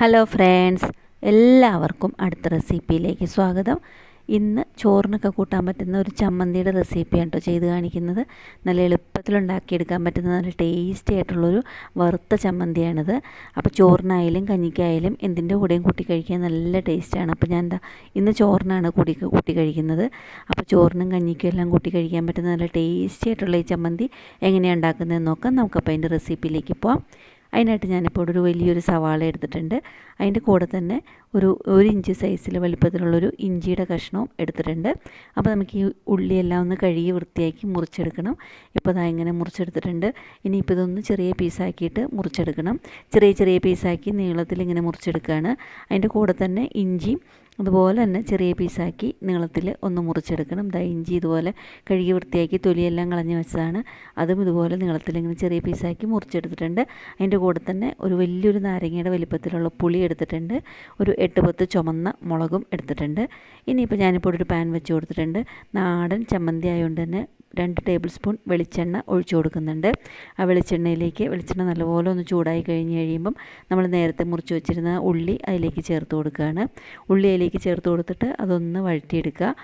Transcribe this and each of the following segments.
Hello friends എല്ലാവർക്കും അടുത്ത റെസിപ്പിയിലേക്ക് സ്വാഗതം. ഇന്ന് ചോറിനൊക്കെ കൂട്ടാൻ പറ്റുന്ന ഒരു ചമ്മന്തിയുടെ റെസിപ്പിയാണ് കേട്ടോ ചെയ്ത് കാണിക്കുന്നത്. നല്ല എളുപ്പത്തിൽ ഉണ്ടാക്കിയെടുക്കാൻ പറ്റുന്ന നല്ല ടേസ്റ്റി ആയിട്ടുള്ളൊരു വറുത്ത ചമ്മന്തിയാണിത്. അപ്പോൾ ചോറിനായാലും കഞ്ഞിക്കായാലും എന്തിന്റെ കൂടെയും കൂട്ടി കഴിക്കാൻ നല്ല ടേസ്റ്റാണ് അപ്പോൾ ഞാൻ എന്താ ഇന്ന് ചോറിനാണ് കൂടി കൂട്ടി കഴിക്കുന്നത്. അപ്പോൾ ചോറിനും കഞ്ഞിക്കും എല്ലാം കൂട്ടി കഴിക്കാൻ പറ്റുന്ന നല്ല ടേസ്റ്റി ആയിട്ടുള്ള ഈ ചമ്മന്തി എങ്ങനെയാണ് ഉണ്ടാക്കുന്നതെന്ന് നോക്കാം. നമുക്കപ്പോൾ അതിന്റെ റെസിപ്പിയിലേക്ക് പോവാം. അതിനായിട്ട് ഞാനിപ്പോൾ ഒരു വലിയൊരു സവാള എടുത്തിട്ടുണ്ട്. അതിന്റെ കൂടെ തന്നെ ഒരു ഒരു ഇഞ്ച് സൈസിൽ വലിപ്പത്തിലുള്ളൊരു ഇഞ്ചിയുടെ കഷ്ണവും എടുത്തിട്ടുണ്ട്. അപ്പോൾ നമുക്ക് ഈ ഉള്ളിയെല്ലാം ഒന്ന് കഴുകി വൃത്തിയാക്കി മുറിച്ചെടുക്കണം. ഇപ്പോൾ അതാ ഇങ്ങനെ മുറിച്ചെടുത്തിട്ടുണ്ട്. ഇനിയിപ്പോൾ ഇതൊന്ന് ചെറിയ പീസാക്കിയിട്ട് മുറിച്ചെടുക്കണം. ചെറിയ ചെറിയ പീസാക്കി നീളത്തിൽ ഇങ്ങനെ മുറിച്ചെടുക്കുകയാണ്. അതിന്റെ കൂടെ തന്നെ ഇഞ്ചിയും അതുപോലെ തന്നെ ചെറിയ പീസാക്കി നീളത്തിൽ ഒന്ന് മുറിച്ചെടുക്കണം. ദാ ഇഞ്ചി ഇതുപോലെ കഴുകി വൃത്തിയാക്കി തൊലിയെല്ലാം കളഞ്ഞ് വെച്ചതാണ്. അതും ഇതുപോലെ നീളത്തിൽ ഇങ്ങനെ ചെറിയ പീസാക്കി മുറിച്ചെടുത്തിട്ടുണ്ട്. അതിന്റെ കൂടെ തന്നെ ഒരു വലിയൊരു നാരങ്ങയുടെ വലിപ്പത്തിലുള്ള പുളി എടുത്തിട്ടുണ്ട്. ഒരു എട്ട് പത്ത് ചുമന്ന മുളകും എടുത്തിട്ടുണ്ട്. ഇനിയിപ്പോൾ ഞാനിപ്പോൾ ഒരു പാൻ വെച്ച് കൊടുത്തിട്ടുണ്ട്. നാടൻ ചമ്മന്തി ആയതുകൊണ്ട് തന്നെ രണ്ട് ടേബിൾ സ്പൂൺ വെളിച്ചെണ്ണ ഒഴിച്ചു കൊടുക്കുന്നുണ്ട്. ആ വെളിച്ചെണ്ണയിലേക്ക് വെളിച്ചെണ്ണ നല്ലപോലെ ഒന്ന് ചൂടായി കഴിഞ്ഞ് കഴിയുമ്പം നമ്മൾ നേരത്തെ മുറിച്ച് വെച്ചിരുന്ന ഉള്ളി അതിലേക്ക് ചേർത്ത് കൊടുക്കുകയാണ്. ഉള്ളി അതിലേക്ക് ചേർത്ത് കൊടുത്തിട്ട് അതൊന്ന് വഴറ്റിയെടുക്കുക.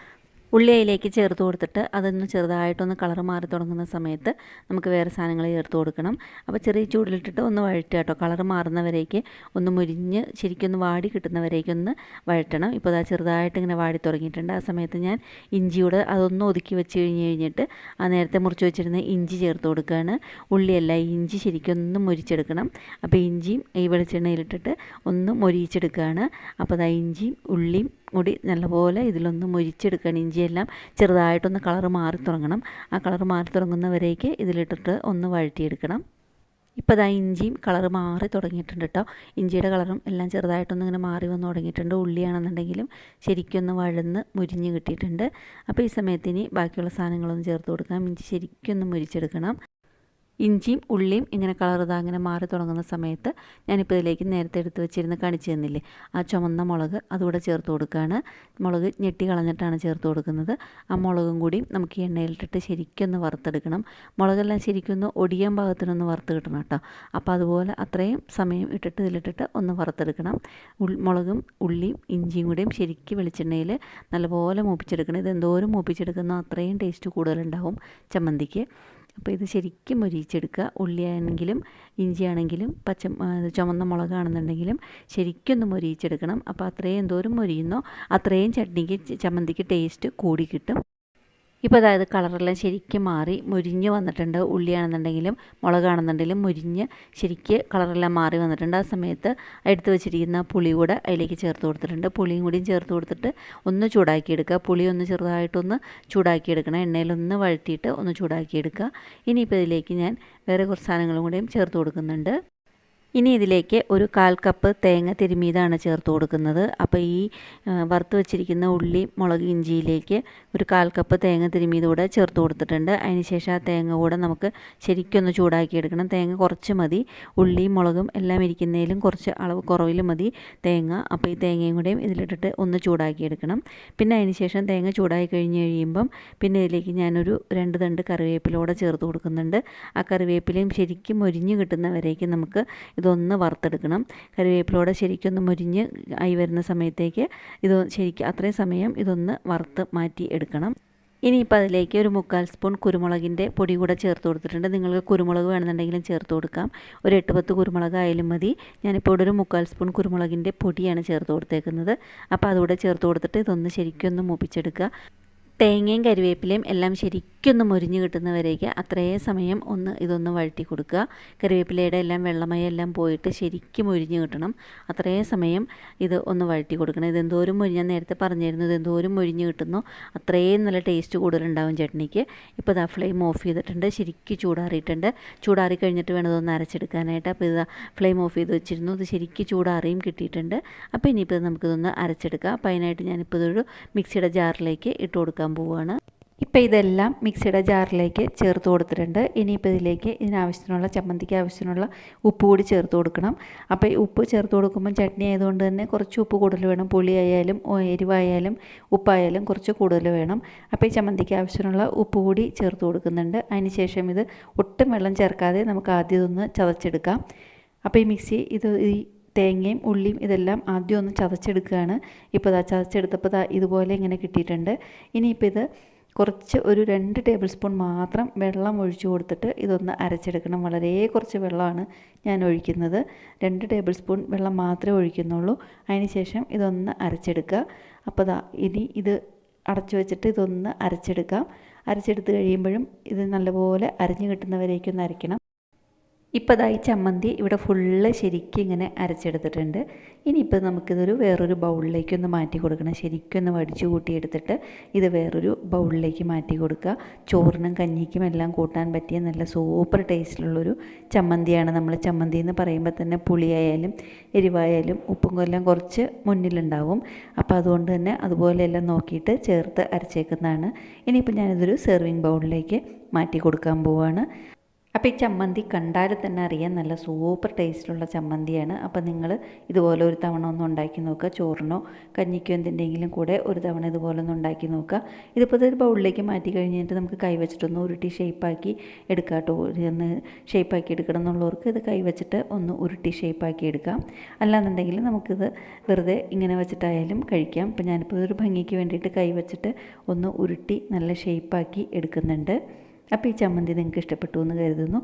ഉള്ളി അതിലേക്ക് ചേർത്ത് കൊടുത്തിട്ട് അതൊന്ന് ചെറുതായിട്ടൊന്ന് കളർ മാറി തുടങ്ങുന്ന സമയത്ത് നമുക്ക് വേറെ സാധനങ്ങൾ ചേർത്ത് കൊടുക്കണം. അപ്പോൾ ചെറിയ ചൂടിലിട്ടിട്ട് ഒന്ന് വഴറ്റുക കേട്ടോ. കളർ മാറുന്നവരേക്ക് ഒന്ന് മുരിഞ്ഞ് ശരിക്കൊന്ന് വാടി കിട്ടുന്നവരേക്കൊന്ന് വഴറ്റണം. ഇപ്പോൾ അത് ചെറുതായിട്ട് ഇങ്ങനെ വാടി തുടങ്ങിയിട്ടുണ്ട്. ആ സമയത്ത് ഞാൻ ഇഞ്ചിയോട് അതൊന്ന് ഒതുക്കി വെച്ച് കഴിഞ്ഞ് കഴിഞ്ഞിട്ട് ആ നേരത്തെ മുറിച്ച് വെച്ചിരുന്ന ഇഞ്ചി ചേർത്ത് കൊടുക്കുകയാണ്. ഉള്ളിയല്ല ഇഞ്ചി ശരിക്കൊന്ന് മുരിച്ചെടുക്കണം. അപ്പോൾ ഇഞ്ചിയും ഈ വെളിച്ചെണ്ണയിലിട്ടിട്ട് ഒന്ന് മൊരിയിച്ചെടുക്കുകയാണ്. അപ്പോൾ അതാ ഇഞ്ചിയും ഉള്ളിയും കൂടി നല്ലപോലെ ഇതിലൊന്ന് മുരിച്ചെടുക്കണം ഇഞ്ചിയെല്ലാം ചെറുതായിട്ടൊന്ന് കളർ മാറി തുടങ്ങണം. ആ കളർ മാറി തുടങ്ങുന്നവരേക്ക് ഇതിലിട്ടിട്ട് ഒന്ന് വഴറ്റിയെടുക്കണം. ഇപ്പോൾ ദാ ഇഞ്ചിയും കളർ മാറി തുടങ്ങിയിട്ടുണ്ട് കേട്ടോ ഇഞ്ചിയുടെ കളറും എല്ലാം ചെറുതായിട്ടൊന്ന് ഇങ്ങനെ മാറി വന്ന് തുടങ്ങിയിട്ടുണ്ട്. ഉള്ളിയാണെന്നുണ്ടെങ്കിലും ശരിക്കൊന്ന് വഴന്ന് മുരിഞ്ഞ് കിട്ടിയിട്ടുണ്ട്. അപ്പോൾ ഈ സമയത്ത് ഇനി ബാക്കിയുള്ള സാധനങ്ങളൊന്ന് ചേർത്ത് കൊടുക്കാം. ഇഞ്ചി ശരിക്കൊന്ന് മുരിച്ചെടുക്കണം. ഇഞ്ചിയും ഉള്ളിയും ഇങ്ങനെ കളർ ഇതാ അങ്ങനെ മാറി തുടങ്ങുന്ന സമയത്ത് ഞാനിപ്പോൾ ഇതിലേക്ക് നേരത്തെ എടുത്ത് വെച്ചിരുന്ന് കാണിച്ചു തന്നില്ലേ ആ ചുമന്ന മുളക് അതുകൂടെ ചേർത്ത് കൊടുക്കുകയാണ്. മുളക് ഞെട്ടി കളഞ്ഞിട്ടാണ് ചേർത്ത് കൊടുക്കുന്നത്. ആ മുളകും കൂടി നമുക്ക് ഈ എണ്ണയിലിട്ടിട്ട് ശരിക്കൊന്ന് വറുത്തെടുക്കണം. മുളകെല്ലാം ശരിക്കൊന്ന് ഒടിയാൻ ഭാഗത്തിനൊന്ന് വറുത്ത് കിട്ടണം കേട്ടോ. അപ്പോൾ അതുപോലെ അത്രയും സമയം ഇട്ടിട്ട് ഇതിലിട്ടിട്ട് ഒന്ന് വറുത്തെടുക്കണം. മുളകും ഉള്ളിയും ഇഞ്ചിയും കൂടിയും ശരിക്ക് വെളിച്ചെണ്ണയിൽ നല്ലപോലെ മൂപ്പിച്ചെടുക്കണം. ഇത് എന്തോരം മൂപ്പിച്ചെടുക്കുന്നോ അത്രയും ടേസ്റ്റ് കൂടുതലുണ്ടാവും ചമ്മന്തിക്ക്. അപ്പോൾ ഇത് ശരിക്കും മൊരിയിച്ചെടുക്കുക. ഉള്ളിയാണെങ്കിലും ഇഞ്ചിയാണെങ്കിലും പച്ച ചുമന്ന മുളകാണെന്നുണ്ടെങ്കിലും ശരിക്കും ഒന്ന് മൊരിയിച്ചെടുക്കണം. അപ്പോൾ അത്രയും എന്തോരം മൊരിയുന്നോ. അത്രയും ചട്നിക്ക് ചമ്മന്തിക്ക് ടേസ്റ്റ് കൂടി കിട്ടും. ഇപ്പോൾ അതായത് കളറെല്ലാം ശരിക്കും മാറി. മുരിഞ്ഞ് വന്നിട്ടുണ്ട് ഉള്ളിയാണെന്നുണ്ടെങ്കിലും മുളകാണെന്നുണ്ടെങ്കിലും മുരിഞ്ഞ് ശരിക്ക് കളറെല്ലാം മാറി വന്നിട്ടുണ്ട്. ആ സമയത്ത് എടുത്ത് വെച്ചിരിക്കുന്ന പുളി കൂടെ അതിലേക്ക് ചേർത്ത് കൊടുത്തിട്ടുണ്ട്. പുളിയും കൂടിയും ചേർത്ത് കൊടുത്തിട്ട് ഒന്ന് ചൂടാക്കിയെടുക്കുക. പുളി ഒന്ന് ചെറുതായിട്ടൊന്ന് ചൂടാക്കിയെടുക്കണം. എണ്ണയിലൊന്ന് വഴറ്റിയിട്ട് ഒന്ന് ചൂടാക്കിയെടുക്കുക. ഇനിയിപ്പോൾ ഇതിലേക്ക് ഞാൻ വേറെ കുറച്ച് സാധനങ്ങളും കൂടെയും ചേർത്ത് കൊടുക്കുന്നുണ്ട്. ഇനി ഇതിലേക്ക് ഒരു കാൽ കപ്പ് തേങ്ങ തിരുമിയതാണ് ചേർത്ത് കൊടുക്കുന്നത്. അപ്പോൾ ഈ വറുത്ത് വെച്ചിരിക്കുന്ന ഉള്ളി മുളക് ഇഞ്ചിയിലേക്ക് ഒരു കാൽ കപ്പ് തേങ്ങ തിരുമിയത് കൂടെ ചേർത്ത് കൊടുത്തിട്ടുണ്ട്. അതിനുശേഷം ആ തേങ്ങ കൂടെ നമുക്ക് ശരിക്കൊന്ന് ചൂടാക്കിയെടുക്കണം. തേങ്ങ കുറച്ച് മതി. ഉള്ളിയും മുളകും എല്ലാം ഇരിക്കുന്നതിലും കുറച്ച് അളവ് കുറവിൽ മതി തേങ്ങ. അപ്പോൾ ഈ തേങ്ങയും കൂടെയും ഇതിലിട്ടിട്ട് ഒന്ന് ചൂടാക്കിയെടുക്കണം. പിന്നെ അതിനുശേഷം തേങ്ങ ചൂടായി കഴിഞ്ഞ് കഴിയുമ്പം പിന്നെ ഇതിലേക്ക് ഞാനൊരു രണ്ട് തണ്ട് കറിവേപ്പിലൂടെ ചേർത്ത് കൊടുക്കുന്നുണ്ട്. ആ കറിവേപ്പിലയും ശരിക്കും മൊരിഞ്ഞ് കിട്ടുന്നവരേക്ക് നമുക്ക് ഇതൊന്ന് വറുത്തെടുക്കണം. കറിവേപ്പിലോടെ ശരിക്കൊന്ന് മുരിഞ്ഞ് ആയി വരുന്ന സമയത്തേക്ക് ഇത് ശരിക്കും അത്രയും സമയം ഇതൊന്ന് വറുത്ത് മാറ്റി എടുക്കണം. ഇനിയിപ്പോൾ അതിലേക്ക് ഒരു മുക്കാൽ സ്പൂൺ കുരുമുളകിന്റെ പൊടി കൂടെ ചേർത്ത് കൊടുത്തിട്ടുണ്ട്. നിങ്ങൾക്ക് കുരുമുളക് വേണമെന്നുണ്ടെങ്കിലും ചേർത്ത് കൊടുക്കാം. ഒരു എട്ട് പത്ത് കുരുമുളക് ആയാലും മതി. ഞാനിപ്പോൾ ഇവിടെ ഒരു മുക്കാൽ സ്പൂൺ കുരുമുളകിന്റെ പൊടിയാണ് ചേർത്ത് കൊടുത്തേക്കുന്നത്. അപ്പോൾ അതുകൂടെ ചേർത്ത് കൊടുത്തിട്ട് ഇതൊന്ന് ശരിക്കൊന്ന് മൂപ്പിച്ചെടുക്കുക. തേങ്ങയും കരിവേപ്പിലയും എല്ലാം ശരിക്കൊന്ന് മുരിഞ്ഞ് കിട്ടുന്നവരേക്ക് അത്രയും സമയം ഒന്ന് ഇതൊന്ന് വഴറ്റി കൊടുക്കുക. കറിവേപ്പിലയുടെ എല്ലാം വെള്ളമയം എല്ലാം പോയിട്ട് ശരിക്കും മുരിഞ്ഞ് കിട്ടണം. അത്രയും സമയം ഇത് ഒന്ന് വഴറ്റി കൊടുക്കണം. ഇത് എന്തോരം മുരിഞ്ഞാൽ നേരത്തെ പറഞ്ഞിരുന്നു ഇത് എന്തോരം മുരിഞ്ഞ് കിട്ടുന്നു. അത്രയും നല്ല ടേസ്റ്റ് കൂടുതലുണ്ടാവും ചട്നിക്ക്. ഇപ്പോൾ ഇതാ ഫ്ലെയിം ഓഫ് ചെയ്തിട്ടുണ്ട്. ശരിക്കും ചൂടാറിയിട്ടുണ്ട്. ചൂടാറി കഴിഞ്ഞിട്ട് വേണം ഇതൊന്ന് അരച്ചെടുക്കാനായിട്ട്. അപ്പോൾ ഇത് ഫ്ലെയിം ഓഫ് ചെയ്ത് വെച്ചിരുന്നു. ഇത് ശരിക്കും ചൂടാറിയും കിട്ടിയിട്ടുണ്ട്. അപ്പോൾ ഇനിയിപ്പോൾ നമുക്കിതൊന്ന് അരച്ചെടുക്കാം. അപ്പോൾ അതിനായിട്ട് ഞാനിപ്പോൾ ഇതൊരു മിക്സിയുടെ ജാറിലേക്ക് ഇട്ട് കൊടുക്കാൻ പോവുകയാണ് ഇപ്പോൾ ഇതെല്ലാം മിക്സിയുടെ ജാറിലേക്ക് ചേർത്ത് കൊടുത്തിട്ടുണ്ട്. ഇനിയിപ്പോൾ ഇതിലേക്ക് ഇതിനാവശ്യത്തിനുള്ള ചമ്മന്തിക്ക് ആവശ്യത്തിനുള്ള ഉപ്പ് കൂടി ചേർത്ത് കൊടുക്കണം. അപ്പോൾ ഈ ഉപ്പ് ചേർത്ത് കൊടുക്കുമ്പോൾ ചട്നി ആയതുകൊണ്ട് തന്നെ കുറച്ച് ഉപ്പ് കൂടുതൽ വേണം. പുളി ആയാലും എരിവായാലും ഉപ്പായാലും കുറച്ച് കൂടുതൽ വേണം. അപ്പോൾ ഈ ചമ്മന്തിക്ക് ആവശ്യത്തിനുള്ള ഉപ്പ് കൂടി ചേർത്ത് കൊടുക്കുന്നുണ്ട്. അതിനുശേഷം ഇത് ഒട്ടും വെള്ളം ചേർക്കാതെ നമുക്ക് ആദ്യം ഇതൊന്ന് ചതച്ചെടുക്കാം. അപ്പോൾ ഈ മിക്സി ഇത് ഈ തേങ്ങയും ഉള്ളിയും ഇതെല്ലാം ആദ്യം ഒന്ന് ചതച്ചെടുക്കുകയാണ്. ഇപ്പോൾ ചതച്ചെടുത്തപ്പോൾ ഇതാ ഇതുപോലെ ഇങ്ങനെ കിട്ടിയിട്ടുണ്ട്. ഇനിയിപ്പോൾ ഇത് കുറച്ച് ഒരു രണ്ട് ടേബിൾ സ്പൂൺ മാത്രം വെള്ളം ഒഴിച്ചു കൊടുത്തിട്ട് ഇതൊന്ന് അരച്ചെടുക്കണം. വളരെ കുറച്ച് വെള്ളമാണ് ഞാൻ ഒഴിക്കുന്നത്. രണ്ട് ടേബിൾ സ്പൂൺ വെള്ളം മാത്രമേ ഒഴിക്കുന്നുള്ളൂ. ശേഷം ഇതൊന്ന് അരച്ചെടുക്കുക. അപ്പോൾ ദാ ഇനി ഇത് അടച്ചു വെച്ചിട്ട് ഇതൊന്ന് അരച്ചെടുക്കാം. അരച്ചെടുത്ത് കഴിയുമ്പോഴും ഇത് നല്ലപോലെ അരഞ്ഞു കിട്ടുന്നവരേക്കൊന്ന് അരയ്ക്കണം. ഇപ്പോൾ ദാ ചമ്മന്തി ഇവിടെ ഫുള്ള് ശരിക്കും ഇങ്ങനെ അരച്ചെടുത്തിട്ടുണ്ട്. ഇനിയിപ്പോൾ നമുക്കിതൊരു വേറൊരു ബൗളിലേക്ക് ഒന്ന് മാറ്റി കൊടുക്കണം. ശരിക്കും ഒന്ന് വടിച്ചു കൂട്ടിയെടുത്തിട്ട് ഇത് വേറൊരു ബൗളിലേക്ക് മാറ്റി കൊടുക്കുക. ചോറിനും കഞ്ഞിക്കും എല്ലാം കൂട്ടാൻ പറ്റിയ നല്ല സൂപ്പർ ടേസ്റ്റിലുള്ളൊരു ചമ്മന്തിയാണ് നമ്മൾ ചമ്മന്തി എന്ന് പറയുമ്പോൾ തന്നെ പുളിയായാലും എരിവായാലും ഉപ്പും കൊല്ലം കുറച്ച് മുന്നിലുണ്ടാവും. അപ്പോൾ അതുകൊണ്ട് തന്നെ അതുപോലെ എല്ലാം നോക്കിയിട്ട് ചേർത്ത് അരച്ചേക്കുന്നതാണ്. ഇനിയിപ്പോൾ ഞാനിതൊരു സെർവിങ് ബൗളിലേക്ക് മാറ്റി കൊടുക്കാൻ പോവുകയാണ് അപ്പോൾ ഈ ചമ്മന്തി കണ്ടാൽ തന്നെ അറിയാം നല്ല സൂപ്പർ ടേസ്റ്റിലുള്ള ചമ്മന്തിയാണ്. അപ്പോൾ നിങ്ങൾ ഇതുപോലെ ഒരു തവണ ഒന്ന് ഉണ്ടാക്കി നോക്കുക. ചോറിനോ കഞ്ഞിക്കോ എന്തിന്റെങ്കിലും കൂടെ ഒരു തവണ ഇതുപോലെ ഒന്ന് ഉണ്ടാക്കി നോക്കുക. ഇതിപ്പോൾ ഇതൊരു ബൗളിലേക്ക് മാറ്റി കഴിഞ്ഞിട്ട് നമുക്ക് കൈവച്ചിട്ടൊന്ന് ഉരുട്ടി ഷേപ്പാക്കി എടുക്കാം കേട്ടോ. ഒന്ന് ഷേപ്പാക്കി എടുക്കണം എന്നുള്ളവർക്ക് ഇത് കൈവച്ചിട്ട് ഒന്ന് ഉരുട്ടി ഷേപ്പാക്കി എടുക്കാം. അല്ലാന്നുണ്ടെങ്കിൽ നമുക്കിത് വെറുതെ ഇങ്ങനെ വെച്ചിട്ടായാലും കഴിക്കാം. ഇപ്പോൾ ഞാനിപ്പോൾ ഒരു ഭംഗിക്ക് വേണ്ടിയിട്ട് കൈവച്ചിട്ട് ഒന്ന് ഉരുട്ടി നല്ല ഷേപ്പാക്കി എടുക്കുന്നുണ്ട്. അപ്പോൾ ഈ ചമ്മന്തി നിങ്ങൾക്ക് ഇഷ്ടപ്പെട്ടു എന്ന് കരുതുന്നു.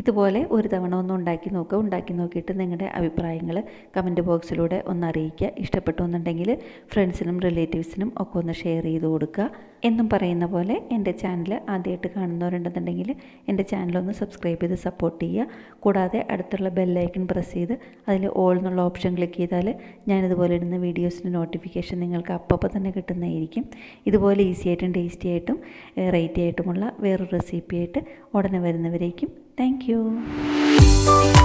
ഇതുപോലെ ഒരു തവണ ഒന്ന് ഉണ്ടാക്കി നോക്കുക ഉണ്ടാക്കി നോക്കിയിട്ട് നിങ്ങളുടെ അഭിപ്രായങ്ങൾ കമന്റ് ബോക്സിലൂടെ ഒന്ന് അറിയിക്കുക. ഇഷ്ടപ്പെട്ടു എന്നുണ്ടെങ്കിൽ ഫ്രണ്ട്സിനും റിലേറ്റീവ്സിനും ഒക്കെ ഒന്ന് ഷെയർ ചെയ്ത് കൊടുക്കുക. എന്നും പറയുന്ന പോലെ എന്റെ ചാനൽ ആദ്യമായിട്ട് കാണുന്നവരുണ്ടെന്നുണ്ടെങ്കിൽ എന്റെ ചാനലൊന്ന് സബ്സ്ക്രൈബ് ചെയ്ത് സപ്പോർട്ട് ചെയ്യുക. കൂടാതെ അടുത്തുള്ള ബെല്ലൈക്കൺ പ്രസ് ചെയ്ത് അതിൽ ഓൾ എന്നുള്ള ഓപ്ഷൻ ക്ലിക്ക് ചെയ്താൽ ഞാനിതുപോലെ ഇടുന്ന വീഡിയോസിന്റെ നോട്ടിഫിക്കേഷൻ നിങ്ങൾക്ക് അപ്പോൾ തന്നെ കിട്ടുന്നതായിരിക്കും. ഇതുപോലെ ഈസി ആയിട്ടും ടേസ്റ്റി ആയിട്ടും റേറ്റി ആയിട്ടുമുള്ള വേറൊരു റെസിപ്പി ആയിട്ട് ഉടനെ വരുന്നവരേക്കും Thank you.